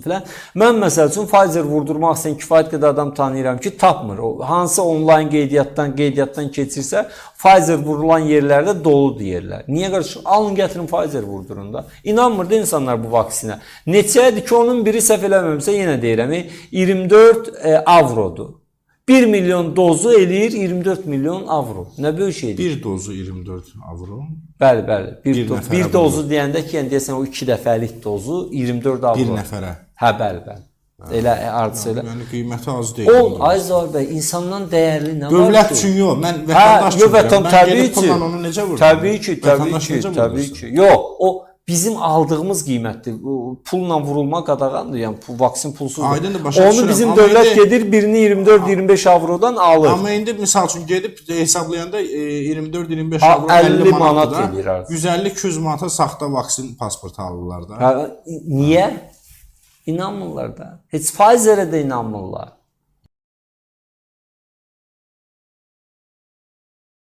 filan. Mən məsəl üçün Pfizer vurdurmaq istəyən kifayət qədər adam tanıyıram ki, tapmır. O hansı onlayn qeydiyyatdan, qeydiyyatdan keçirsə, Pfizer vurulan yerlərdə doludur yerlər. Niyə qardaşım? Alın gətirin Pfizer vurdurun da. İnanmırdı insanlar bu vaksinə. Neçədir ki, onun biri səhv eləmirəmsə yenə deyirəm, e, 24 e, avrodur. 1 milyon dozu eləyir 24 milyon avro. Nə böyük şeydir. Bir dozu 24 avro. Bəli, bəli. Bir, Bir do bir dozu deyəndə ki, yəni deyəsən o 2 dəfəlik dozu 24 avro. Bir nəfərə. Hə, bəli, bəli. Elə ardısı elə. Yəni qiyməti az deyil. O Ayzar bəy insandan dəyərli nə var Dövlət üçün yox, mən Hə, vətəndaş yox üçün. vətən deyirəm. Mən təbii ki. pulla onu necə vururum? Təbii ki, təbii ki, təbii ki. Yox, o bizim aldığımız qiymətdir. Pulla vurulma qadağandır. Yəni bu vaksin pulsuzdur. Aydındır, başa Onu bizim Amma dövlət indi- gedir birini 24-25 avrodan alır. Amma indi misal üçün gedib hesablayanda e, 24-25 Ha, avro 50 50 manat eləyir artıq. 150-200 manata saxta vaksin pasportu alırlar da. Hə, niyə? İnanmırlar da. Heç Pfizerə də inanmırlar.